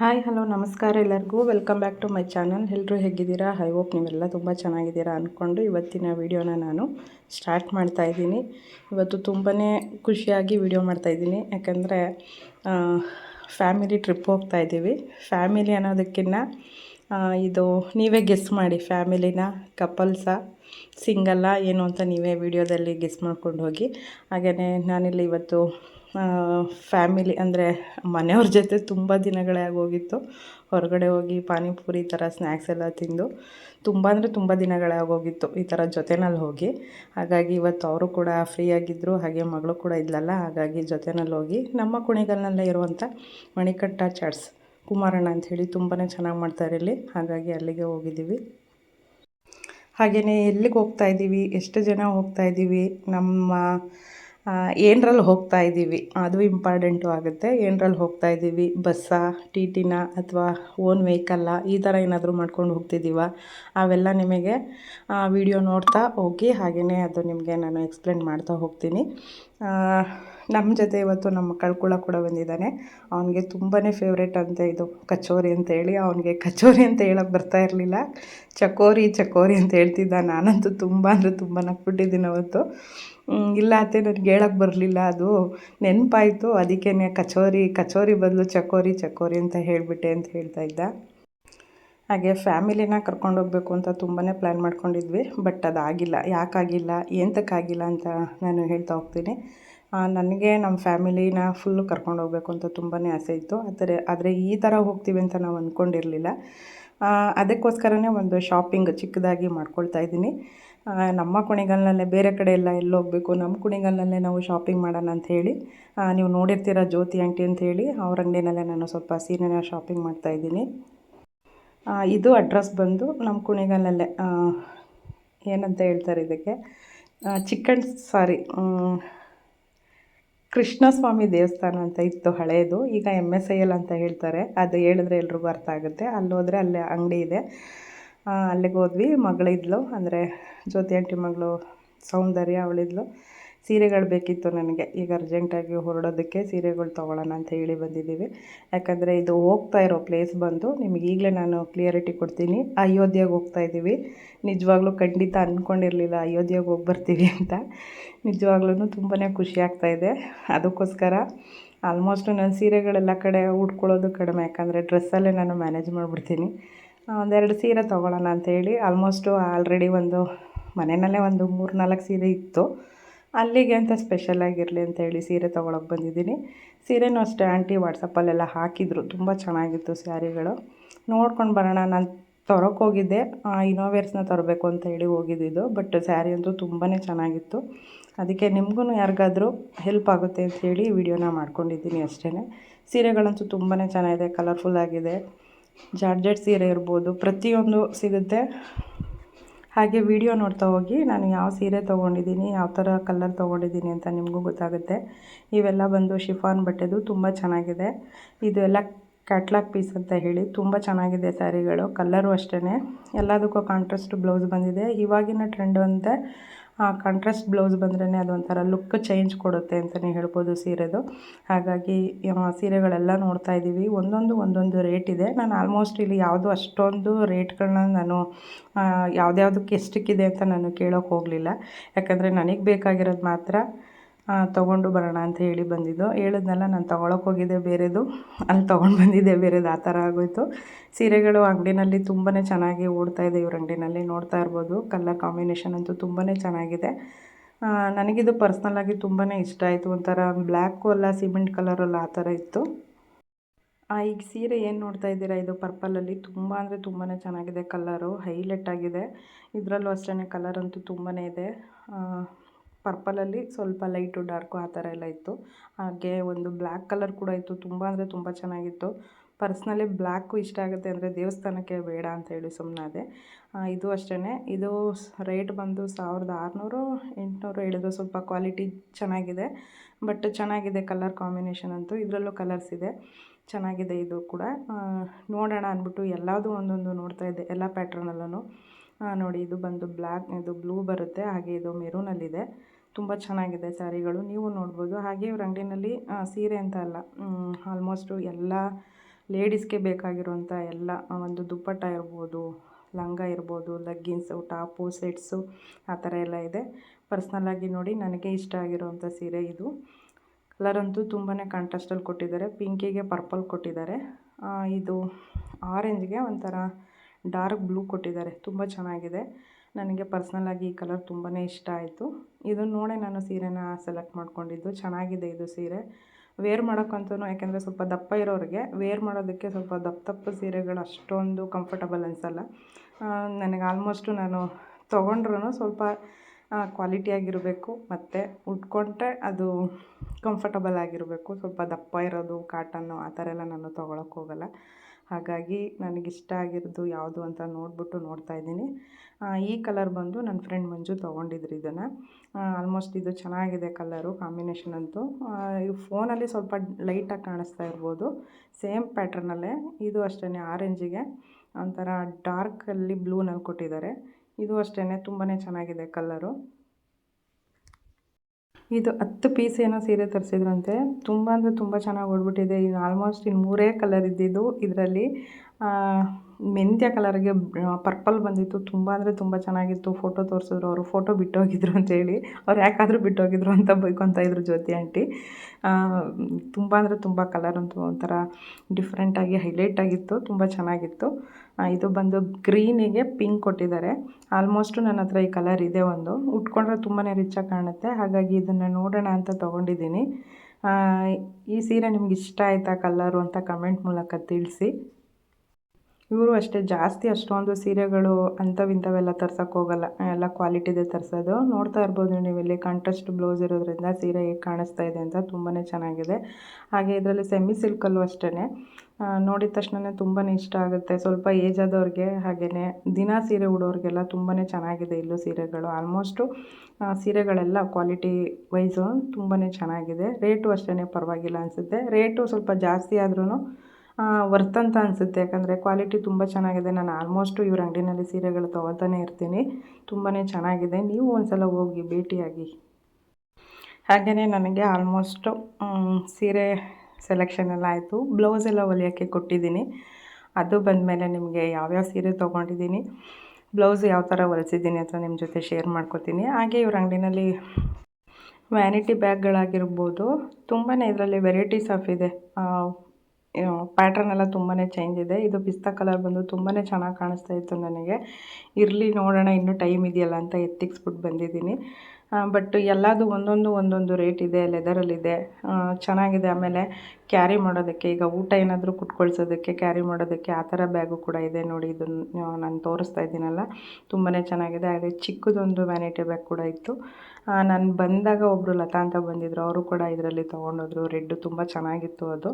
Hi hello ನಮಸ್ಕಾರ ಎಲ್ಲರಿಗೂ. Welcome back to my channel ಎಲ್ಲರೂ ಹೇಗಿದ್ದೀರಾ? ಐ ಹೋಪ್ ನೀವೆಲ್ಲ ತುಂಬ ಚೆನ್ನಾಗಿದ್ದೀರಾ ಅಂದ್ಕೊಂಡು ಇವತ್ತಿನ ವೀಡಿಯೋನ ನಾನು ಸ್ಟಾರ್ಟ್ ಮಾಡ್ತಾ ಇದ್ದೀನಿ. ಇವತ್ತು ತುಂಬಾ ಖುಷಿಯಾಗಿ ವಿಡಿಯೋ ಮಾಡ್ತಾಯಿದ್ದೀನಿ ಯಾಕಂದರೆ ಫ್ಯಾಮಿಲಿ ಟ್ರಿಪ್ ಹೋಗ್ತಾ ಇದ್ದೀವಿ. ಫ್ಯಾಮಿಲಿ ಅನ್ನೋದಕ್ಕಿಂತ ಇದು ನೀವೇ ಗೆಸ್ ಮಾಡಿ. ಫ್ಯಾಮಿಲಿನ ಕಪಲ್ಸ ಸಿಂಗಲ್ಲ ಏನು ಅಂತ ನೀವೇ ವಿಡಿಯೋದಲ್ಲಿ ಗೆಸ್ ಮಾಡ್ಕೊಂಡು ಹೋಗಿ. ಹಾಗೆಯೇ ನಾನಿಲ್ಲಿ ಇವತ್ತು ಫ್ಯಾಮಿಲಿ ಅಂದರೆ ಮನೆಯವ್ರ ಜೊತೆ ತುಂಬ ದಿನಗಳೇ ಆಗೋಗಿತ್ತು. ಹೊರಗಡೆ ಹೋಗಿ ಪಾನಿಪುರಿ ಥರ ಸ್ನ್ಯಾಕ್ಸ್ ಎಲ್ಲ ತಿಂದು ತುಂಬ ಅಂದರೆ ತುಂಬ ದಿನಗಳೇ ಆಗೋಗಿತ್ತು ಈ ಥರ ಜೊತೆನಲ್ಲಿ ಹೋಗಿ. ಹಾಗಾಗಿ ಇವತ್ತು ಅವರು ಕೂಡ ಫ್ರೀ ಆಗಿದ್ದರು ಹಾಗೆ ಮಗಳು ಕೂಡ ಇದ್ಲಲ್ಲ, ಹಾಗಾಗಿ ಜೊತೆನಲ್ಲಿ ಹೋಗಿ ನಮ್ಮ ಕುಣಿಗಲ್ನಲ್ಲೇ ಇರುವಂಥ ಮಣಿಕಟ್ಟ ಚಾಟ್ಸ್ ಕುಮಾರಣ್ಣ ಅಂಥೇಳಿ ತುಂಬಾ ಚೆನ್ನಾಗಿ ಮಾಡ್ತಾರೆ ಇಲ್ಲಿ. ಹಾಗಾಗಿ ಅಲ್ಲಿಗೆ ಹೋಗಿದ್ದೀವಿ. ಹಾಗೆಯೇ ಎಲ್ಲಿಗೆ ಹೋಗ್ತಾ ಇದ್ದೀವಿ ಎಷ್ಟು ಜನ ಹೋಗ್ತಾ ಇದ್ದೀವಿ ನಮ್ಮ ಏನರಲ್ಲಿ ಹೋಗ್ತಾ ಇದ್ದೀವಿ? ಅದು ಇಂಪಾರ್ಟೆಂಟು ಆಗುತ್ತೆ. ಏನರಲ್ಲಿ ಹೋಗ್ತಾ ಇದ್ದೀವಿ? ಬಸ್ಸಾ ಟಿ ಟಿನ ಅಥವಾ ಓನ್ ವೆಹಿಕಲ್ಲ ಈ ಥರ ಏನಾದರೂ ಮಾಡ್ಕೊಂಡು ಹೋಗ್ತಿದ್ದೀವ? ಅವೆಲ್ಲ ನಿಮಗೆ ವಿಡಿಯೋ ನೋಡ್ತಾ ಹೋಗಿ ಹಾಗೆಯೇ ಅದು ನಿಮಗೆ ನಾನು ಎಕ್ಸ್ಪ್ಲೇನ್ ಮಾಡ್ತಾ ಹೋಗ್ತೀನಿ. ನಮ್ಮ ಜೊತೆ ಇವತ್ತು ನಮ್ಮ ಕಳ್ಕುಳ ಕೂಡ ಬಂದಿದ್ದಾನೆ. ಅವನಿಗೆ ತುಂಬಾ ಫೇವ್ರೇಟ್ ಅಂತ ಇದು ಕಚೋರಿ ಅಂತ ಹೇಳಿ, ಅವನಿಗೆ ಕಚೋರಿ ಅಂತ ಹೇಳೋಕ್ಕೆ ಬರ್ತಾ ಇರಲಿಲ್ಲ. ಚಕೋರಿ ಚಕೋರಿ ಅಂತ ಹೇಳ್ತಿದ್ದ ನಾನಂತೂ ತುಂಬ ಅಂದರೆ ತುಂಬ ನಕ್ಬಿಟ್ಟಿದ್ದೀನಿ ಅವತ್ತು. ಇಲ್ಲ ಅತ್ತೆ, ನನಗೆ ಹೇಳಕ್ಕೆ ಬರಲಿಲ್ಲ ಅದು. ನೆನಪಾಯಿತು ಅದಕ್ಕೇ ಕಚೋರಿ ಕಚೋರಿ ಬದಲು ಚಕೋರಿ ಚಕೋರಿ ಅಂತ ಹೇಳಿಬಿಟ್ಟೆ ಅಂತ ಹೇಳ್ತಾ ಇದ್ದ. ಹಾಗೆ ಫ್ಯಾಮಿಲಿನ ಕರ್ಕೊಂಡೋಗ್ಬೇಕು ಅಂತ ತುಂಬಾ ಪ್ಲ್ಯಾನ್ ಮಾಡ್ಕೊಂಡಿದ್ವಿ, ಬಟ್ ಅದಾಗಿಲ್ಲ. ಯಾಕಾಗಿಲ್ಲ, ಎಂತಕ್ಕಾಗಿಲ್ಲ ಅಂತ ನಾನು ಹೇಳ್ತಾ ಹೋಗ್ತೀನಿ. ನನಗೆ ನಮ್ಮ ಫ್ಯಾಮಿಲಿನ ಫುಲ್ಲು ಕರ್ಕೊಂಡು ಹೋಗಬೇಕು ಅಂತ ತುಂಬಾ ಆಸೆ ಇತ್ತು. ಆದರೆ ಆದರೆ ಈ ಥರ ಹೋಗ್ತೀವಿ ಅಂತ ನಾವು ಅಂದ್ಕೊಂಡಿರಲಿಲ್ಲ ಅದಕ್ಕೋಸ್ಕರನೇ ಒಂದು ಶಾಪಿಂಗ್ ಚಿಕ್ಕದಾಗಿ ಮಾಡ್ಕೊಳ್ತಾ ಇದ್ದೀನಿ. ನಮ್ಮ ಕುಣಿಗಲ್ನಲ್ಲೇ ಬೇರೆ ಕಡೆ ಎಲ್ಲ ಎಲ್ಲಿ ಹೋಗಬೇಕು ನಮ್ಮ ಕುಣಿಗಲ್ನಲ್ಲೇ ನಾವು ಶಾಪಿಂಗ್ ಮಾಡೋಣ ಅಂತ ಹೇಳಿ ನೀವು ನೋಡಿರ್ತೀರ ಜ್ಯೋತಿ ಆಂಟಿ ಅಂತ ಹೇಳಿ, ಅವ್ರ ಅಂಗಡಿನಲ್ಲೇ ನಾನು ಸ್ವಲ್ಪ ಸೀರೆನ ಶಾಪಿಂಗ್ ಮಾಡ್ತಾ ಇದ್ದೀನಿ. ಇದು ಅಡ್ರೆಸ್ ಬಂದು ನಮ್ಮ ಕುಣಿಗಲ್ನಲ್ಲೇ ಏನಂತ ಹೇಳ್ತಾರೆ ಇದಕ್ಕೆ ಚಿಕನ್ ಸಾರಿ ಕೃಷ್ಣಸ್ವಾಮಿ ದೇವಸ್ಥಾನ ಅಂತ ಇತ್ತು ಹಳೆಯದು ಈಗ ಎಂ ಎಸ್ ಐ ಎಲ್ ಅಂತ ಹೇಳ್ತಾರೆ, ಅದು ಹೇಳಿದ್ರೆ ಎಲ್ರಿಗೂ ಅರ್ಥ ಆಗುತ್ತೆ ಅಲ್ಲಿ ಹೋದರೆ ಅಲ್ಲೇ ಅಂಗಡಿ ಇದೆ. ಅಲ್ಲಿಗೆ ಹೋದ್ವಿ. ಮಗಳಿದ್ಲು ಅಂದರೆ ಜ್ಯೋತಿ ಆಂಟಿ ಮಗಳು, ಸೌಂದರ್ಯ ಅವಳಿದ್ಲು ಸೀರೆಗಳು ಬೇಕಿತ್ತು ನನಗೆ. ಈಗ ಅರ್ಜೆಂಟಾಗಿ ಹೊರಡೋದಕ್ಕೆ ಸೀರೆಗಳು ತೊಗೊಳ್ಳೋಣ ಅಂತ ಹೇಳಿ ಬಂದಿದ್ದೀವಿ. ಯಾಕಂದರೆ ಇದು ಹೋಗ್ತಾ ಇರೋ ಪ್ಲೇಸ್ ಬಂದು ನಿಮಗೆ ಈಗಲೇ ನಾನು ಕ್ಲಿಯರಿಟಿ ಕೊಡ್ತೀನಿ. ಅಯೋಧ್ಯೆಗೆ ಹೋಗ್ತಾ ಇದ್ದೀವಿ. ನಿಜವಾಗ್ಲೂ ಖಂಡಿತ ಅಂದ್ಕೊಂಡಿರಲಿಲ್ಲ ಅಯೋಧ್ಯೆಗೆ ಹೋಗಿ ಬರ್ತೀವಿ ಅಂತ. ನಿಜವಾಗ್ಲೂ ತುಂಬಾ ಖುಷಿ ಆಗ್ತಾಯಿದೆ ಅದಕ್ಕೋಸ್ಕರ ಆಲ್ಮೋಸ್ಟ್ ನಾನು ಸೀರೆಗಳೆಲ್ಲ ಕಡೆ ಉಟ್ಕೊಳ್ಳೋದು ಕಡಿಮೆ. ಯಾಕಂದರೆ ಡ್ರೆಸ್ಸಲ್ಲೇ ನಾನು ಮ್ಯಾನೇಜ್ ಮಾಡಿಬಿಡ್ತೀನಿ. ಒಂದೆರಡು ಸೀರೆ ತೊಗೊಳ್ಳೋಣ ಅಂಥೇಳಿ ಆಲ್ಮೋಸ್ಟು ಆಲ್ರೆಡಿ ಒಂದು ಮನೆಯಲ್ಲೇ ಒಂದು ಮೂರು ನಾಲ್ಕು ಸೀರೆ ಇತ್ತು. ಅಲ್ಲಿಗೆ ಅಂತ ಸ್ಪೆಷಲಾಗಿರಲಿ ಅಂತೇಳಿ ಸೀರೆ ತೊಗೊಳಕ್ಕೆ ಬಂದಿದ್ದೀನಿ. ಸೀರೆನೂ ಅಷ್ಟೇ ಆಂಟಿ ವಾಟ್ಸಪ್ಪಲ್ಲೆಲ್ಲ ಹಾಕಿದ್ರು. ತುಂಬ ಚೆನ್ನಾಗಿತ್ತು ಸ್ಯಾರಿಗಳು. ನೋಡ್ಕೊಂಡು ಬರೋಣ, ನಾನು ತರೋಕೆ ಹೋಗಿದ್ದೆ. ಇನೋವೇರ್ಸ್ನ ತರಬೇಕು ಅಂತ ಹೇಳಿ ಹೋಗಿದ್ದಿದ್ದು ಬಟ್ ಸ್ಯಾರಿ ಅಂತೂ ತುಂಬಾ ಚೆನ್ನಾಗಿತ್ತು. ಅದಕ್ಕೆ ನಿಮಗೂ ಯಾರಿಗಾದರೂ ಹೆಲ್ಪ್ ಆಗುತ್ತೆ ಅಂತ ಹೇಳಿ ವಿಡಿಯೋನ ಮಾಡ್ಕೊಂಡಿದ್ದೀನಿ ಅಷ್ಟೇ ಸೀರೆಗಳಂತೂ ತುಂಬಾ ಚೆನ್ನಾಗಿದೆ ಕಲರ್ಫುಲ್ ಆಗಿದೆ. ಜಾರ್ಜೆಟ್ ಸೀರೆ ಇರ್ಬೋದು, ಪ್ರತಿಯೊಂದು ಸಿಗುತ್ತೆ. ಹಾಗೆ ವಿಡಿಯೋ ನೋಡ್ತಾ ಹೋಗಿ, ನಾನು ಯಾವ ಸೀರೆ ತೊಗೊಂಡಿದ್ದೀನಿ, ಯಾವ ಥರ ಕಲರ್ ತೊಗೊಂಡಿದ್ದೀನಿ ಅಂತ ನಿಮಗೂ ಗೊತ್ತಾಗುತ್ತೆ. ಇವೆಲ್ಲ ಬಂದು ಶಿಫಾನ್ ಬಟ್ಟೆದು ತುಂಬ ಚೆನ್ನಾಗಿದೆ. ಇದು ಎಲ್ಲ ಕ್ಯಾಟ್ಲಾಗ್ ಪೀಸ್ ಅಂತ ಹೇಳಿ ತುಂಬ ಚೆನ್ನಾಗಿದೆ ಸ್ಯಾರಿಗಳು ಕಲ್ಲರು ಅಷ್ಟೇ ಎಲ್ಲದಕ್ಕೂ ಕಾಂಟ್ರಾಸ್ಟ್ ಬ್ಲೌಸ್ ಬಂದಿದೆ. ಇವಾಗಿನ ಟ್ರೆಂಡು ಅಂತೆ ಕಾಂಟ್ರಾಸ್ಟ್ ಬ್ಲೌಸ್ ಬಂದ್ರೇ ಅದೊಂಥರ ಲುಕ್ ಚೇಂಜ್ ಕೊಡುತ್ತೆ ಅಂತಲೇ ಹೇಳ್ಬೋದು ಸೀರೆದು. ಹಾಗಾಗಿ ಸೀರೆಗಳೆಲ್ಲ ನೋಡ್ತಾ ಇದ್ದೀವಿ. ಒಂದೊಂದು ಒಂದೊಂದು ರೇಟ್ ಇದೆ. ನಾನು ಆಲ್ಮೋಸ್ಟ್ ಇಲ್ಲಿ ಯಾವುದು ಅಷ್ಟೊಂದು ರೇಟ್ಗಳನ್ನ ನಾನು ಯಾವ್ದ್ಯಾವ್ದಕ್ಕೆ ಎಷ್ಟಕ್ಕಿದೆ ಅಂತ ನಾನು ಕೇಳೋಕೆ ಹೋಗಲಿಲ್ಲ. ಯಾಕಂದರೆ ನನಗೆ ಬೇಕಾಗಿರೋದು ಮಾತ್ರ ತೊಗೊಂಡು ಬರೋಣ ಅಂತ ಹೇಳಿ ಬಂದಿದ್ದು. ಹೇಳಿದ್ನಲ್ಲ, ನಾನು ತೊಗೊಳಕ್ಕೆ ಹೋಗಿದ್ದೆ ಬೇರೆದು. ಅಲ್ಲಿ ತೊಗೊಂಡು ಬಂದಿದ್ದೆ ಬೇರೆದು, ಆ ಥರ ಆಗೋಯಿತು. ಸೀರೆಗಳು ಅಂಗಡಿನಲ್ಲಿ ತುಂಬಾ ಚೆನ್ನಾಗಿ ಓಡ್ತಾ ಇದೆ, ಇವ್ರ ಅಂಗಡಿನಲ್ಲಿ ನೋಡ್ತಾ ಇರ್ಬೋದು. ಕಲರ್ ಕಾಂಬಿನೇಷನ್ ಅಂತೂ ತುಂಬಾ ಚೆನ್ನಾಗಿದೆ. ನನಗಿದು ಪರ್ಸ್ನಲ್ಲಾಗಿ ತುಂಬಾ ಇಷ್ಟ ಆಯಿತು. ಒಂಥರ ಬ್ಲ್ಯಾಕು ಅಲ್ಲ, ಸಿಮೆಂಟ್ ಕಲರಲ್ಲ ಆ ಥರ ಇತ್ತು. ಈಗ ಸೀರೆ ಏನು ನೋಡ್ತಾ ಇದ್ದೀರಾ? ಇದು ಪರ್ಪಲಲ್ಲಿ ತುಂಬ ಅಂದರೆ ತುಂಬಾ ಚೆನ್ನಾಗಿದೆ ಕಲರು, ಹೈಲೈಟ್ ಆಗಿದೆ. ಇದರಲ್ಲೂ ಅಷ್ಟೇ ಕಲರ್ ಅಂತೂ ತುಂಬಾ ಇದೆ. ಪರ್ಪಲಲ್ಲಿ ಸ್ವಲ್ಪ ಲೈಟು, ಡಾರ್ಕು ಆ ಥರ ಎಲ್ಲ ಇತ್ತು. ಹಾಗೆ ಒಂದು ಬ್ಲ್ಯಾಕ್ ಕಲರ್ ಕೂಡ ಇತ್ತು. ತುಂಬ ಅಂದರೆ ತುಂಬ ಚೆನ್ನಾಗಿತ್ತು. ಪರ್ಸ್ನಲಿ ಬ್ಲ್ಯಾಕು ಇಷ್ಟ ಆಗುತ್ತೆ ಅಂದರೆ ದೇವಸ್ಥಾನಕ್ಕೆ ಬೇಡ ಅಂತ ಹೇಳಿ ಸುಮ್ಮನಾದೆ ಇದು ಅಷ್ಟೇ ಇದು ರೇಟ್ ಬಂದು ಸಾವಿರದ ಆರುನೂರು, ಎಂಟುನೂರು ಹೇಳಿದ್ರು ಸ್ವಲ್ಪ ಕ್ವಾಲಿಟಿ ಚೆನ್ನಾಗಿದೆ. ಬಟ್ ಚೆನ್ನಾಗಿದೆ ಕಲರ್ ಕಾಂಬಿನೇಷನ್ ಅಂತೂ. ಇದರಲ್ಲೂ ಕಲರ್ಸ್ ಇದೆ. ಚೆನ್ನಾಗಿದೆ ಇದು ಕೂಡ. ನೋಡೋಣ ಅಂದ್ಬಿಟ್ಟು ಎಲ್ಲದೂ ಒಂದೊಂದು ನೋಡ್ತಾ ಇದ್ದೆ. ಎಲ್ಲ ಪ್ಯಾಟ್ರನಲ್ಲೂ. ನೋಡಿ ಇದು ಬಂದು ಬ್ಲ್ಯಾಕ್, ಇದು ಬ್ಲೂ ಬರುತ್ತೆ. ಹಾಗೆ ಇದು ಮೆರೂನಲ್ಲಿದೆ. ತುಂಬ ಚೆನ್ನಾಗಿದೆ ಸ್ಯಾರಿಗಳು, ನೀವು ನೋಡ್ಬೋದು. ಹಾಗೆ ಇವ್ರ ಅಂಗಡಿನಲ್ಲಿ ಸೀರೆ ಅಂತ ಅಲ್ಲ ಆಲ್ಮೋಸ್ಟು ಎಲ್ಲ ಲೇಡೀಸ್ಗೆ ಬೇಕಾಗಿರುವಂಥ ಎಲ್ಲ ಒಂದು ದುಪ್ಪಟ್ಟ ಇರ್ಬೋದು, ಲಂಗ ಇರ್ಬೋದು ಲಗ್ಗಿನ್ಸು ಟಾಪು ಸೆಟ್ಸು ಆ ಥರ ಎಲ್ಲ ಇದೆ. ಪರ್ಸ್ನಲ್ಲಾಗಿ ನೋಡಿ ನನಗೆ ಇಷ್ಟ ಆಗಿರುವಂಥ ಸೀರೆ ಇದು. ಕಲರ್ ಅಂತೂ ತುಂಬಾ ಕಾಂಟ್ರಾಸ್ಟಲ್ಲಿ ಕೊಟ್ಟಿದ್ದಾರೆ. ಪಿಂಕಿಗೆ ಪರ್ಪಲ್ ಕೊಟ್ಟಿದ್ದಾರೆ. ಇದು ಆರೆಂಜ್ಗೆ ಒಂಥರ ಡಾರ್ಕ್ ಬ್ಲೂ ಕೊಟ್ಟಿದ್ದಾರೆ. ತುಂಬ ಚೆನ್ನಾಗಿದೆ. ನನಗೆ ಪರ್ಸ್ನಲ್ಲಾಗಿ ಈ ಕಲರ್ ತುಂಬಾ ಇಷ್ಟ ಆಯಿತು. ಇದನ್ನು ನೋಡೇ ನಾನು ಸೀರೆನ ಸೆಲೆಕ್ಟ್ ಮಾಡ್ಕೊಂಡಿದ್ದು. ಚೆನ್ನಾಗಿದೆ ಇದು ಸೀರೆ. ವೇರ್ ಮಾಡೋಕ್ಕಂತೂ ಯಾಕೆಂದರೆ ಸ್ವಲ್ಪ ದಪ್ಪ ಇರೋರಿಗೆ ವೇರ್ ಮಾಡೋದಕ್ಕೆ ಸ್ವಲ್ಪ ದಪ್ಪ ದಪ್ಪ ಸೀರೆಗಳು ಅಷ್ಟೊಂದು ಕಂಫರ್ಟಬಲ್ ಅನಿಸಲ್ಲ. ನನಗೆ ಆಲ್ಮೋಸ್ಟು ನಾನು ತೊಗೊಂಡ್ರೂ ಸ್ವಲ್ಪ ಕ್ವಾಲಿಟಿಯಾಗಿರಬೇಕು ಮತ್ತು ಉಟ್ಕೊಂಡ್ರೆ ಅದು ಕಂಫರ್ಟಬಲ್ ಆಗಿರಬೇಕು. ಸ್ವಲ್ಪ ದಪ್ಪ ಇರೋದು ಕಾಟನ್ನು ಆ ಥರ ಎಲ್ಲ ನಾನು ತೊಗೊಳಕ್ಕೆ ಹೋಗಲ್ಲ. ಹಾಗಾಗಿ ನನಗಿಷ್ಟ ಆಗಿರೋದು ಯಾವುದು ಅಂತ ನೋಡಿಬಿಟ್ಟು ನೋಡ್ತಾ ಇದ್ದೀನಿ. ಈ ಕಲರ್ ಬಂದು ನನ್ನ ಫ್ರೆಂಡ್ ಮಂಜು ತೊಗೊಂಡಿದ್ರು ಇದನ್ನು. ಆಲ್ಮೋಸ್ಟ್ ಇದು ಚೆನ್ನಾಗಿದೆ ಕಲರು, ಕಾಂಬಿನೇಷನ್ ಅಂತೂ. ಇದು ಫೋನಲ್ಲಿ ಸ್ವಲ್ಪ ಲೈಟಾಗಿ ಕಾಣಿಸ್ತಾ ಇರ್ಬೋದು. ಸೇಮ್ ಪ್ಯಾಟ್ರನಲ್ಲೇ. ಇದು ಅಷ್ಟೇ ಆರೆಂಜಿಗೆ. ಒಂಥರ ಡಾರ್ಕಲ್ಲಿ ಬ್ಲೂನಲ್ಲಿ ಕೊಟ್ಟಿದ್ದಾರೆ. ಇದು ಅಷ್ಟೇ ತುಂಬಾ ಚೆನ್ನಾಗಿದೆ ಕಲ್ಲರು ಇದು ಹತ್ತು ಪೀಸ್ ಏನೋ ಸೀರೆ ತರಿಸಿದ್ರಂತೆ. ತುಂಬ ಅಂದರೆ ತುಂಬ ಚೆನ್ನಾಗಿ ಓಡ್ಬಿಟ್ಟಿದೆ. ಈಗ ಆಲ್ಮೋಸ್ಟ್ ಇನ್ನು ಮೂರೇ ಕಲರ್ ಇದ್ದಿದ್ದು ಇದರಲ್ಲಿ. ಮೆಂತ್ಯ ಕಲರ್ಗೆ ಪರ್ಪಲ್ ಬಂದಿತ್ತು. ತುಂಬ ಅಂದರೆ ತುಂಬ ಚೆನ್ನಾಗಿತ್ತು. ಫೋಟೋ ತೋರಿಸಿದ್ರು ಅವರು. ಫೋಟೋ ಬಿಟ್ಟೋಗಿದ್ರು ಅಂತೇಳಿ ಅವ್ರು ಯಾಕಾದರೂ ಬಿಟ್ಟೋಗಿದ್ರು ಅಂತ ಬೈಕೊತ ಇದ್ರು ಜ್ಯೋತಿ ಆಂಟಿ. ತುಂಬ ಅಂದರೆ ತುಂಬ ಕಲರ್ ಅಂತೂ ಒಂಥರ ಡಿಫ್ರೆಂಟಾಗಿ ಹೈಲೈಟ್ ಆಗಿತ್ತು. ತುಂಬ ಚೆನ್ನಾಗಿತ್ತು. ಇದು ಬಂದು ಗ್ರೀನಿಗೆ ಪಿಂಕ್ ಕೊಟ್ಟಿದ್ದಾರೆ. ಆಲ್ಮೋಸ್ಟು ನನ್ನ ಹತ್ರ ಈ ಕಲರ್ ಇದೆ ಒಂದು. ಉಟ್ಕೊಂಡ್ರೆ ತುಂಬಾ ರಿಚಾಗಿ ಕಾಣುತ್ತೆ. ಹಾಗಾಗಿ ಇದನ್ನು ನೋಡೋಣ ಅಂತ ತೊಗೊಂಡಿದ್ದೀನಿ. ಈ ಸೀರೆ ನಿಮ್ಗೆ ಇಷ್ಟ ಆಯಿತಾ ಕಲ್ಲರು ಅಂತ ಕಮೆಂಟ್ ಮೂಲಕ ತಿಳಿಸಿ. ಇವರು ಅಷ್ಟೇ, ಜಾಸ್ತಿ ಅಷ್ಟೊಂದು ಸೀರೆಗಳು ಅಂಥವಿಂಥವೆಲ್ಲ ತರ್ಸೋಕೆ ಹೋಗಲ್ಲ. ಎಲ್ಲ ಕ್ವಾಲಿಟಿದೆ ತರಿಸೋದು. ನೋಡ್ತಾ ಇರ್ಬೋದು ನೀವು ಇಲ್ಲಿ ಕಾಂಟ್ರಾಸ್ಟ್ ಬ್ಲೌಸ್ ಇರೋದ್ರಿಂದ ಸೀರೆ ಹೇಗೆ ಕಾಣಿಸ್ತಾ ಇದೆ ಅಂತ ತುಂಬಾ ಚೆನ್ನಾಗಿದೆ. ಹಾಗೆ ಇದರಲ್ಲಿ ಸೆಮಿ ಸಿಲ್ಕಲ್ಲೂ ಅಷ್ಟೇ ನೋಡಿದ ತಕ್ಷಣ ತುಂಬಾ ಇಷ್ಟ ಆಗುತ್ತೆ. ಸ್ವಲ್ಪ ಏಜ್ ಆದವ್ರಿಗೆ ಹಾಗೆಯೇ ದಿನ ಸೀರೆ ಉಡೋರಿಗೆಲ್ಲ ತುಂಬಾ ಚೆನ್ನಾಗಿದೆ ಇಲ್ಲೂ ಸೀರೆಗಳು. ಆಲ್ಮೋಸ್ಟು ಸೀರೆಗಳೆಲ್ಲ ಕ್ವಾಲಿಟಿ ವೈಸು ತುಂಬಾ ಚೆನ್ನಾಗಿದೆ. ರೇಟು ಅಷ್ಟೇ ಪರವಾಗಿಲ್ಲ ಅನಿಸುತ್ತೆ. ರೇಟು ಸ್ವಲ್ಪ ಜಾಸ್ತಿ ಆದ್ರೂ ವರ್ತ್ ಅಂತ ಅನಿಸುತ್ತೆ. ಯಾಕಂದರೆ ಕ್ವಾಲಿಟಿ ತುಂಬ ಚೆನ್ನಾಗಿದೆ. ನಾನು ಆಲ್ಮೋಸ್ಟು ಇವ್ರ ಅಂಗಡಿನಲ್ಲಿ ಸೀರೆಗಳು ತೊಗೊಳ್ತಾನೆ ಇರ್ತೀನಿ. ತುಂಬಾ ಚೆನ್ನಾಗಿದೆ. ನೀವು ಒಂದು ಸಲ ಹೋಗಿ ಭೇಟಿಯಾಗಿ. ಹಾಗೆಯೇ ನನಗೆ ಆಲ್ಮೋಸ್ಟು ಸೀರೆ ಸೆಲೆಕ್ಷನ್ ಎಲ್ಲ ಆಯಿತು. ಬ್ಲೌಸ್ ಎಲ್ಲ ಹೊಲಿಯೋಕ್ಕೆ ಕೊಟ್ಟಿದ್ದೀನಿ. ಅದು ಬಂದ ಮೇಲೆ ನಿಮಗೆ ಯಾವ್ಯಾವ ಸೀರೆ ತೊಗೊಂಡಿದ್ದೀನಿ ಬ್ಲೌಸ್ ಯಾವ ಥರ ಹೊಲಿಸಿದ್ದೀನಿ ಅಂತ ನಿಮ್ಮ ಜೊತೆ ಶೇರ್ ಮಾಡ್ಕೊತೀನಿ. ಹಾಗೆ ಇವ್ರ ಅಂಗಡಿನಲ್ಲಿ ವ್ಯಾನಿಟಿ ಬ್ಯಾಗ್ಗಳಾಗಿರ್ಬೋದು ತುಂಬಾ ಇದರಲ್ಲಿ ವೆರೈಟೀಸ್ ಆಫ್ ಇದೆ. ಪ್ಯಾಟ್ರನ್ ಎಲ್ಲ ತುಂಬಾ ಚೇಂಜ್ ಇದೆ. ಇದು ಪಿಸ್ತಾ ಕಲರ್ ಬಂದು ತುಂಬಾ ಚೆನ್ನಾಗಿ ಕಾಣಿಸ್ತಾ ಇತ್ತು ನನಗೆ. ಇರಲಿ ನೋಡೋಣ, ಇನ್ನೂ ಟೈಮ್ ಇದೆಯಲ್ಲ ಅಂತ ಎತ್ತಿಕ್ಸ್ಬಿಟ್ಟು ಬಂದಿದ್ದೀನಿ. ಬಟ್ ಎಲ್ಲದು ಒಂದೊಂದು ಒಂದೊಂದು ರೇಟ್ ಇದೆ ಲೆದರಲ್ಲಿದೆ ಚೆನ್ನಾಗಿದೆ. ಆಮೇಲೆ ಕ್ಯಾರಿ ಮಾಡೋದಕ್ಕೆ, ಈಗ ಊಟ ಏನಾದರೂ ಕುಟ್ಕೊಳ್ಸೋದಕ್ಕೆ ಕ್ಯಾರಿ ಮಾಡೋದಕ್ಕೆ ಆ ಥರ ಬ್ಯಾಗು ಕೂಡ ಇದೆ ನೋಡಿ. ಇದನ್ನು ನಾನು ತೋರಿಸ್ತಾ ಇದ್ದೀನಲ್ಲ. ತುಂಬಾ ಚೆನ್ನಾಗಿದೆ. ಹಾಗೆ ಚಿಕ್ಕದೊಂದು ವ್ಯಾನಿಟಿ ಬ್ಯಾಗ್ ಕೂಡ ಇತ್ತು. ನಾನು ಬಂದಾಗ ಒಬ್ಬರು ಲತಾ ಅಂತ ಬಂದಿದ್ದರು ಅವರು ಕೂಡ ಇದರಲ್ಲಿ ತೊಗೊಂಡೋದ್ರು. ರೆಡ್ಡು ತುಂಬ ಚೆನ್ನಾಗಿತ್ತು ಅದು.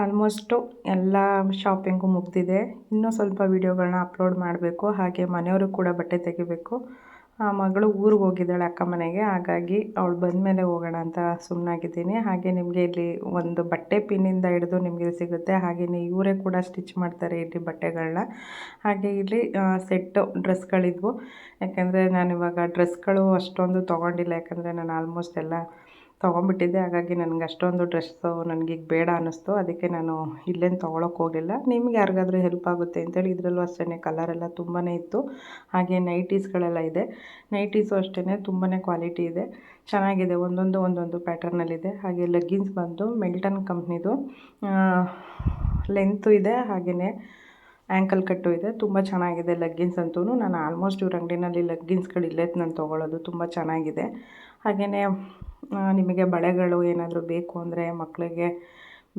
ಆಲ್ಮೋಸ್ಟು ಎಲ್ಲ ಶಾಪಿಂಗು ಮುಗಿದಿದೆ. ಇನ್ನೂ ಸ್ವಲ್ಪ ವೀಡಿಯೋಗಳನ್ನ ಅಪ್ಲೋಡ್ ಮಾಡಬೇಕು. ಹಾಗೆ ಮನೆಯವರು ಕೂಡ ಬಟ್ಟೆ ತೆಗಿಬೇಕು. ಆ ಮಗಳು ಊರಿಗೆ ಹೋಗಿದ್ದಾಳೆ ಅಕ್ಕ ಮನೆಗೆ. ಹಾಗಾಗಿ ಅವಳು ಬಂದಮೇಲೆ ಹೋಗೋಣ ಅಂತ ಸುಮ್ಮನಾಗಿದ್ದೀನಿ ಹಾಗೆ ನಿಮಗೆ ಇಲ್ಲಿ ಒಂದು ಬಟ್ಟೆ ಪಿನ್ನಿಂದ ಹಿಡಿದು ನಿಮಗೆ ಸಿಗುತ್ತೆ. ಹಾಗೆಯೇ ಇವರೇ ಕೂಡ ಸ್ಟಿಚ್ ಮಾಡ್ತಾರೆ ಇಲ್ಲಿ ಬಟ್ಟೆಗಳನ್ನ ಹಾಗೆ ಇಲ್ಲಿ ಸೆಟ್ಟು ಡ್ರೆಸ್ಗಳಿದ್ವು. ಯಾಕೆಂದರೆ ನಾನಿವಾಗ ಡ್ರೆಸ್ಗಳು ಅಷ್ಟೊಂದು ತೊಗೊಂಡಿಲ್ಲ. ಯಾಕಂದರೆ ನಾನು ಆಲ್ಮೋಸ್ಟ್ ಎಲ್ಲ ತೊಗೊಂಬಿಟ್ಟಿದ್ದೆ. ಹಾಗಾಗಿ ನನಗೆ ಅಷ್ಟೊಂದು ಡ್ರೆಸ್ಸು ಈಗ ಬೇಡ ಅನ್ನಿಸ್ತು. ಅದಕ್ಕೆ ನಾನು ಇಲ್ಲೇನು ತೊಗೊಳಕ್ಕೆ ಹೋಗಿಲ್ಲ. ನಿಮ್ಗೆ ಯಾರಿಗಾದ್ರೂ ಹೆಲ್ಪ್ ಆಗುತ್ತೆ ಅಂತೇಳಿ ಇದರಲ್ಲೂ ಅಷ್ಟೇ ಕಲರೆಲ್ಲ ತುಂಬಾ ಇತ್ತು. ಹಾಗೆ ನೈಟೀಸ್ಗಳೆಲ್ಲ ಇದೆ. ನೈಟೀಸು ಅಷ್ಟೇ ತುಂಬಾ ಕ್ವಾಲಿಟಿ ಇದೆ. ಚೆನ್ನಾಗಿದೆ. ಒಂದೊಂದು ಒಂದೊಂದು ಪ್ಯಾಟರ್ನಲ್ಲಿದೆ ಹಾಗೆ ಲೆಗ್ಗಿನ್ಸ್ ಬಂದು ಮೆಲ್ಟನ್ ಕಂಪ್ನಿದು ಲೆಂತು ಇದೆ. ಹಾಗೆಯೇ ಆ್ಯಂಕಲ್ ಕಟ್ಟು ಇದೆ. ತುಂಬ ಚೆನ್ನಾಗಿದೆ ಲೆಗ್ಗಿನ್ಸ್ ಅಂತೂ ನಾನು ಆಲ್ಮೋಸ್ಟ್ ಇವ್ರ ಅಂಗಡಿನಲ್ಲಿ ಲೆಗ್ಗಿನ್ಸ್ಗಳು ಇಲ್ಲೇ ನಾನು ತೊಗೊಳ್ಳೋದು ತುಂಬ ಚೆನ್ನಾಗಿದೆ. ಹಾಗೆಯೇ ನಿಮಗೆ ಬಳೆಗಳು ಏನಾದರೂ ಬೇಕು ಅಂದರೆ ಮಕ್ಕಳಿಗೆ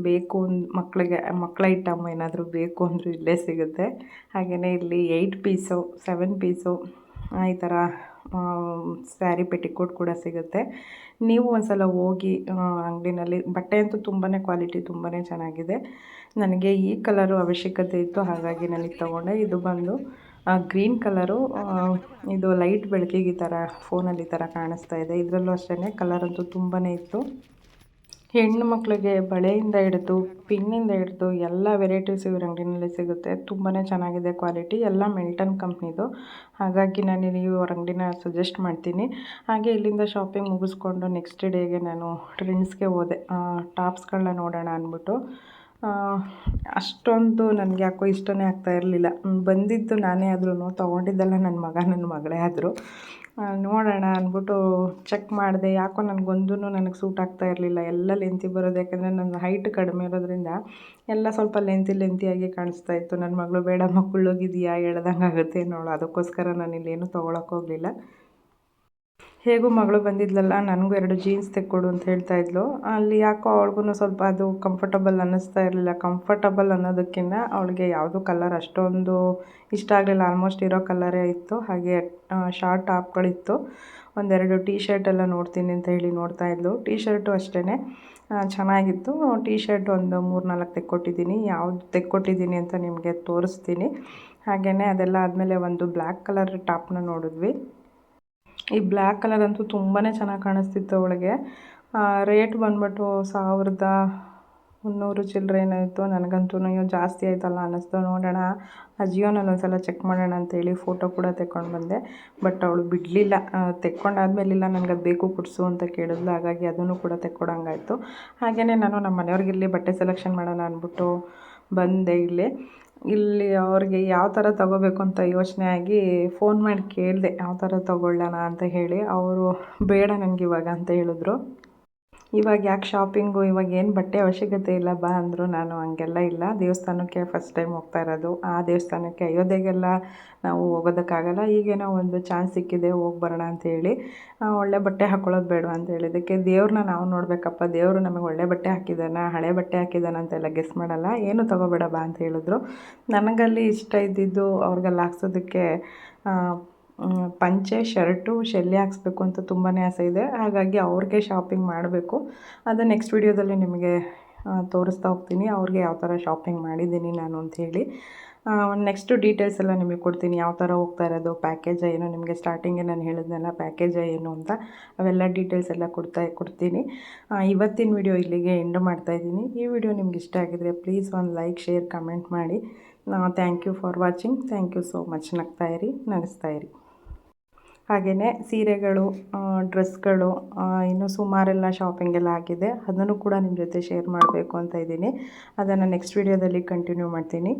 ಬೇಕು ಮಕ್ಕಳಿಗೆ ಮಕ್ಕಳ ಐಟಮ್ ಏನಾದರೂ ಬೇಕು ಅಂದರೂ ಇಲ್ಲೇ ಸಿಗುತ್ತೆ. ಹಾಗೆಯೇ ಇಲ್ಲಿ ಏಯ್ಟ್ ಪೀಸು ಸೆವೆನ್ ಪೀಸು ಈ ಥರ ಸ್ಯಾರಿ ಪೆಟಿಕೋಟ್ ಕೂಡ ಸಿಗುತ್ತೆ. ನೀವು ಒಂದ್ಸಲ ಹೋಗಿ ಅಂಗಡಿನಲ್ಲಿ, ಬಟ್ಟೆ ಅಂತೂ ತುಂಬಾ ಕ್ವಾಲಿಟಿ ತುಂಬಾ ಚೆನ್ನಾಗಿದೆ. ನನಗೆ ಈ ಕಲರು ಅವಶ್ಯಕತೆ ಇತ್ತು, ಹಾಗಾಗಿ ನನಗೆ ತೊಗೊಂಡೆ. ಇದು ಬಂದು ಗ್ರೀನ್ ಕಲರು ಇದು ಲೈಟ್ ಬೆಳಕಿಗೆ ಈ ಥರ, ಫೋನಲ್ಲಿ ಈ ಥರ ಕಾಣಿಸ್ತಾ ಇದೆ. ಇದರಲ್ಲೂ ಅಷ್ಟೇ ಕಲರ್ ಅಂತೂ ತುಂಬಾ ಇತ್ತು. ಹೆಣ್ಣು ಮಕ್ಕಳಿಗೆ ಬಳೆಯಿಂದ ಹಿಡಿದು, ಪಿನ್ನಿಂದ ಹಿಡಿದು ಎಲ್ಲ ವೆರೈಟೀಸ್ ಇವ್ರ ಅಂಗಡಿನಲ್ಲಿ ಸಿಗುತ್ತೆ. ತುಂಬಾ ಚೆನ್ನಾಗಿದೆ ಕ್ವಾಲಿಟಿ. ಎಲ್ಲ ಮಿಲ್ಟನ್ ಕಂಪ್ನಿದು. ಹಾಗಾಗಿ ನಾನು ಇವ್ರ ಅಂಗಡಿನ ಸಜೆಸ್ಟ್ ಮಾಡ್ತೀನಿ. ಹಾಗೆ ಇಲ್ಲಿಂದ ಶಾಪಿಂಗ್ ಮುಗಿಸ್ಕೊಂಡು ನೆಕ್ಸ್ಟ್ ಡೇಗೆ ನಾನು ಟ್ರೆಂಡ್ಸ್ಗೆ ಹೋದೆ. ಟಾಪ್ಸ್ಗಳನ್ನ ನೋಡೋಣ ಅಂದ್ಬಿಟ್ಟು. ಅಷ್ಟೊಂದು ನನಗೆ ಯಾಕೋ ಇಷ್ಟನೇ ಆಗ್ತಾ ಇರಲಿಲ್ಲ. ಬಂದಿದ್ದು ನಾನೇ ಆದ್ರೂ ತೊಗೊಂಡಿದ್ದೆಲ್ಲ ನನ್ನ ಮಗ ನನ್ನ ಮಗಳೇ ಆದರು. ನೋಡೋಣ ಅಂದ್ಬಿಟ್ಟು ಚೆಕ್ ಮಾಡಿದೆ. ಯಾಕೋ ನನಗೊಂದೂ ನನಗೆ ಸೂಟ್ ಆಗ್ತಾ ಇರಲಿಲ್ಲ. ಎಲ್ಲ ಲೆಂತಿ ಬರೋದು, ಯಾಕಂದರೆ ನನ್ನ ಹೈಟ್ ಕಡಿಮೆ ಇರೋದ್ರಿಂದ ಎಲ್ಲ ಸ್ವಲ್ಪ ಲೆಂತಿ ಲೆಂತಿಯಾಗಿ ಕಾಣಿಸ್ತಾ ಇತ್ತು. ನನ್ನ ಮಗಳು ಬೇಡ ಮಕ್ಕಳು ಮಕ್ಕಳೋಗಿದೆಯಾ ಹೇಳ್ದಂಗೆ ಆಗುತ್ತೆ ನೋಡು. ಅದಕ್ಕೋಸ್ಕರ ನಾನು ಇಲ್ಲೇನು ತೊಗೊಳಕ್ಕೆ ಹೋಗಲಿಲ್ಲ. ಹೇಗೂ ಮಗಳು ಬಂದಿದ್ಲಲ್ಲ, ನನಗೂ ಎರಡು ಜೀನ್ಸ್ ತೆಕ್ಕೊಡು ಅಂತ ಹೇಳ್ತಾ ಇದ್ಲು. ಅಲ್ಲಿ ಯಾಕೋ ಅವ್ಳಿಗೂ ಸ್ವಲ್ಪ ಅದು ಕಂಫರ್ಟಬಲ್ ಅನ್ನಿಸ್ತಾ ಇರಲಿಲ್ಲ. ಕಂಫರ್ಟಬಲ್ ಅನ್ನೋದಕ್ಕಿಂತ ಅವಳಿಗೆ ಯಾವುದು ಕಲರ್ ಅಷ್ಟೊಂದು ಇಷ್ಟ ಆಗಲಿಲ್ಲ. ಆಲ್ಮೋಸ್ಟ್ ಇರೋ ಕಲರೇ ಇತ್ತು. ಹಾಗೆ ಶಾರ್ಟ್ ಟಾಪ್ಗಳಿತ್ತು ಒಂದೆರಡು ಟೀ ಶರ್ಟ್ ಎಲ್ಲ ನೋಡ್ತೀನಿ ಅಂತ ಹೇಳಿ ನೋಡ್ತಾ ಇದ್ಲು. ಟೀ ಶರ್ಟು ಅಷ್ಟೇ ಚೆನ್ನಾಗಿತ್ತು. ಟೀ ಶರ್ಟ್ ಒಂದು ಮೂರು ನಾಲ್ಕು ತೆಕ್ಕೊಟ್ಟಿದ್ದೀನಿ. ಯಾವುದು ತೆಕ್ಕೊಟ್ಟಿದ್ದೀನಿ ಅಂತ ನಿಮಗೆ ತೋರಿಸ್ತೀನಿ. ಹಾಗೆಯೇ ಅದೆಲ್ಲ ಆದಮೇಲೆ ಒಂದು ಬ್ಲ್ಯಾಕ್ ಕಲರ್ ಟಾಪ್ನ ನೋಡಿದ್ವಿ. ಈ ಬ್ಲ್ಯಾಕ್ ಕಲರ್ ಅಂತೂ ತುಂಬಾ ಚೆನ್ನಾಗಿ ಕಾಣಿಸ್ತಿತ್ತು ಅವಳಿಗೆ. ರೇಟ್ ಬಂದ್ಬಿಟ್ಟು ಸಾವಿರದ ಮುನ್ನೂರು ಚಿಲ್ಲರೆ ಏನಾಯಿತು? ನನಗಂತೂ ಅಯ್ಯೋ, ಜಾಸ್ತಿ ಆಯ್ತಲ್ಲ ಅನ್ನಿಸ್ತು. ನೋಡೋಣ ಅಜಿಯೋನಲ್ಲಿ ಒಂದು ಸಲ ಚೆಕ್ ಮಾಡೋಣ ಅಂತೇಳಿ ಫೋಟೋ ಕೂಡ ತೆಕ್ಕೊಂಡು ಬಂದೆ. ಬಟ್ ಅವಳು ಬಿಡಲಿಲ್ಲ. ತೆಕ್ಕೊಂಡಾದ್ಮೇಲಿಲ್ಲ ನನಗೆ ಅದು ಬೇಕು ಕೊಡಿಸು ಅಂತ ಕೇಳಿದ್ಲು. ಹಾಗಾಗಿ ಅದನ್ನು ಕೂಡ ತೆಕ್ಕೊಡಂಗಾಯ್ತು. ಹಾಗೆಯೇ ನಾನು ನಮ್ಮ ಮನೆಯವ್ರಿಗಿಲ್ಲಿ ಬಟ್ಟೆ ಸೆಲೆಕ್ಷನ್ ಮಾಡೋಣ ಅಂದ್ಬಿಟ್ಟು ಬಂದೆ ಇಲ್ಲಿ. ಇಲ್ಲಿ ಅವ್ರಿಗೆ ಯಾವ ಥರ ತಗೋಬೇಕು ಅಂತ ಯೋಚನೆ ಆಗಿ ಫೋನ್ ಮಾಡಿ ಕೇಳಿದೆ, ಯಾವ ಥರ ತಗೊಳ್ಳೋಣ ಅಂತ ಹೇಳಿ. ಅವರು ಬೇಡ ನನಗೆ ಇವಾಗ ಅಂತ ಹೇಳಿದ್ರು. ಇವಾಗ ಯಾಕೆ ಶಾಪಿಂಗು ಇವಾಗ ಏನು ಬಟ್ಟೆ ಅವಶ್ಯಕತೆ ಇಲ್ಲ, ಬಾ ಅಂದರು ನಾನು ಹಂಗೆಲ್ಲ ಇಲ್ಲ. ದೇವಸ್ಥಾನಕ್ಕೆ ಫಸ್ಟ್ ಟೈಮ್ ಹೋಗ್ತಾ ಇರೋದು. ಆ ದೇವಸ್ಥಾನಕ್ಕೆ ಅಯೋಧ್ಯೆಗೆಲ್ಲ ನಾವು ಹೋಗೋದಕ್ಕಾಗಲ್ಲ. ಈಗೇನೋ ಒಂದು ಚಾನ್ಸ್ ಸಿಕ್ಕಿದೆ, ಹೋಗಿ ಬರೋಣ ಅಂಥೇಳಿ ಒಳ್ಳೆ ಬಟ್ಟೆ ಹಾಕ್ಕೊಳ್ಳೋದು ಬೇಡ ಅಂತ ಹೇಳಿದ್ದಕ್ಕೆ ದೇವ್ರನ್ನ ನಾವು ನೋಡಬೇಕಪ್ಪ. ದೇವರು ನಮಗೆ ಒಳ್ಳೆ ಬಟ್ಟೆ ಹಾಕಿದ್ದಾನ, ಹಳೆ ಬಟ್ಟೆ ಹಾಕಿದ್ದಾನ ಅಂತೆಲ್ಲ ಗೆಸ್ ಮಾಡಲ್ಲ. ಏನು ತೊಗೋಬೇಡ ಬಾ ಅಂತ ಹೇಳಿದ್ರು. ನನಗಲ್ಲಿ ಇಷ್ಟ ಇದ್ದಿದ್ದು ಅವ್ರಿಗೆಲ್ಲ ಹಾಕ್ಸೋದಕ್ಕೆ ಪಂಚೆ, ಶರ್ಟು, ಶೆಲ್ಲಿ ಹಾಕ್ಸ್ಬೇಕು ಅಂತ ತುಂಬಾ ಆಸೆ ಇದೆ. ಹಾಗಾಗಿ ಅವ್ರಿಗೆ ಶಾಪಿಂಗ್ ಮಾಡಬೇಕು. ಅದು ನೆಕ್ಸ್ಟ್ ವೀಡಿಯೋದಲ್ಲಿ ನಿಮಗೆ ತೋರಿಸ್ತಾ ಹೋಗ್ತೀನಿ. ಅವ್ರಿಗೆ ಯಾವ ಥರ ಶಾಪಿಂಗ್ ಮಾಡಿದ್ದೀನಿ ನಾನು ಅಂಥೇಳಿ ನೆಕ್ಸ್ಟು ಡೀಟೇಲ್ಸ್ ಎಲ್ಲ ನಿಮಗೆ ಕೊಡ್ತೀನಿ. ಯಾವ ಥರ ಹೋಗ್ತಾ ಇರೋದು ಪ್ಯಾಕೇಜ ಏನು, ನಿಮಗೆ ಸ್ಟಾರ್ಟಿಂಗೇ ನಾನು ಹೇಳಿದ್ನಲ್ಲ ಪ್ಯಾಕೇಜ ಏನು ಅಂತ ಅವೆಲ್ಲ ಡೀಟೇಲ್ಸ್ ಎಲ್ಲ ಕೊಡ್ತಾ, ಕೊಡ್ತೀನಿ. ಇವತ್ತಿನ ವಿಡಿಯೋ ಇಲ್ಲಿಗೆ ಎಂಡ್ ಮಾಡ್ತಾಯಿದ್ದೀನಿ ಈ ವಿಡಿಯೋ ನಿಮ್ಗೆ ಇಷ್ಟ ಆಗಿದರೆ ಪ್ಲೀಸ್ ಒಂದು ಲೈಕ್ ಶೇರ್ ಕಮೆಂಟ್ ಮಾಡಿ. Thank you for watching thank you so much ನಗ್ತಾ ಇರಿ, ನಗಿಸ್ತಾ ಇರಿ. ಹಾಗೆಯೇ ಸೀರೆಗಳು ಡ್ರೆಸ್ಗಳು ಇನ್ನೂ ಸುಮಾರೆಲ್ಲ ಶಾಪಿಂಗ್ ಎಲ್ಲ ಆಗಿದೆ. ಅದನ್ನು ಕೂಡ ನಿಮ್ಮ ಜೊತೆ ಶೇರ್ ಮಾಡಬೇಕು ಅಂತ ಇದ್ದೀನಿ. ಅದನ್ನು ನೆಕ್ಸ್ಟ್ ವೀಡಿಯೋದಲ್ಲಿ ಕಂಟಿನ್ಯೂ ಮಾಡ್ತೀನಿ.